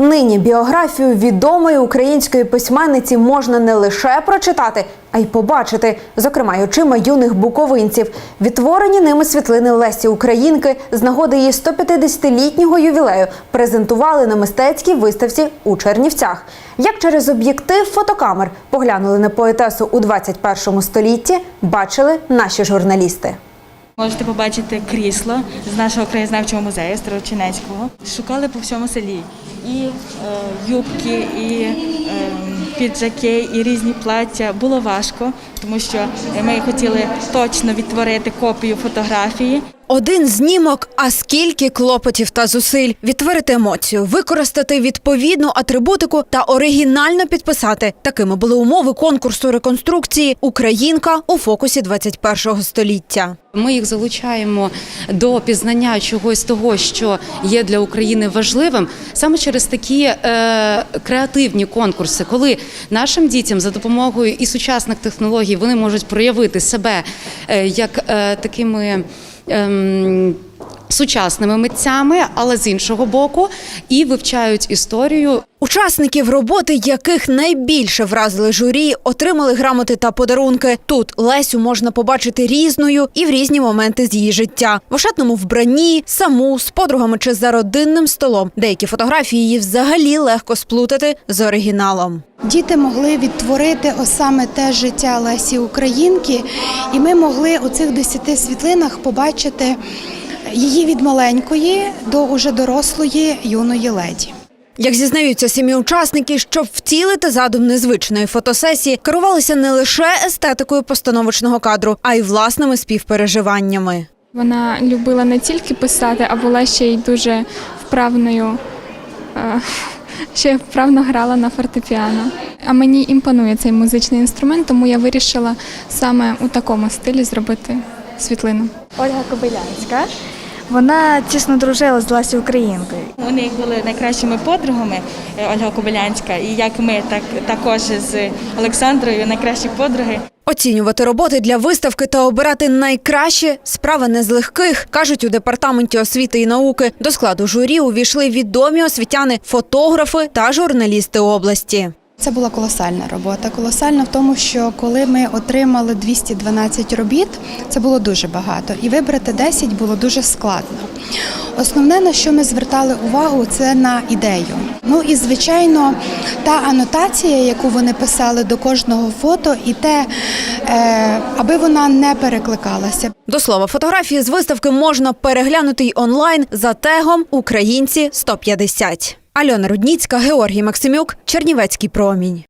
Нині біографію відомої української письменниці можна не лише прочитати, а й побачити, зокрема й очима юних буковинців. Відтворені ними світлини Лесі Українки з нагоди її 150-літнього ювілею презентували на мистецькій виставці у Чернівцях. Як через об'єктив фотокамер поглянули на поетесу у 21 столітті, бачили наші журналісти. Можете побачити крісло з нашого краєзнавчого музею Старочинецького. Шукали по всьому селі і е, юбки, і е, піджаки, і різні плаття. Було важко, тому що ми хотіли точно відтворити копію фотографії. Один знімок, а скільки клопотів та зусиль відтворити емоцію, використати відповідну атрибутику та оригінально підписати. Такими були умови конкурсу реконструкції Українка у фокусі 21 століття. Ми їх залучаємо до пізнання чогось того, що є для України важливим, саме через такі е, креативні конкурси, коли нашим дітям за допомогою і сучасних технологій вони можуть проявити себе е, як е, такими. Ем, Сучасними митцями, але з іншого боку, і вивчають історію Учасників роботи, яких найбільше вразили журі, отримали грамоти та подарунки. Тут Лесю можна побачити різною і в різні моменти з її життя. В ошатному вбранні, саму з подругами чи за родинним столом. Деякі фотографії її взагалі легко сплутати з оригіналом. Діти могли відтворити ось саме те життя Лесі Українки, і ми могли у цих десяти світлинах побачити її від маленької до уже дорослої юної леді. Як зізнаються самі учасники, щоб втілити задум незвичної фотосесії, керувалися не лише естетикою постановочного кадру, а й власними співпереживаннями. Вона любила не тільки писати, а була ще й дуже вправною, е, ще вправно грала на фортепіано. А мені імпонує цей музичний інструмент, тому я вирішила саме у такому стилі зробити світлину. Ольга Кобилянська. Вона тісно дружила з Лесі Українкою. Вони були найкращими подругами е, Ольга Кобилянська, і як ми, так також з Олександрою найкращі подруги. Оцінювати роботи для виставки та обирати найкраще справа не з легких, кажуть у департаменті освіти і науки. До складу журі увійшли відомі освітяни, фотографи та журналісти області. Це була колосальна робота. Колосальна в тому, що коли ми отримали 212 робіт, це було дуже багато, і вибрати 10 було дуже складно. Основне, на що ми звертали увагу, це на ідею. Ну і звичайно, та анотація, яку вони писали до кожного фото, і те, е, аби вона не перекликалася. До слова, фотографії з виставки можна переглянути й онлайн за тегом Українці 150. Альона Рудніцька, Георгій Максимюк, Чернівецький промінь.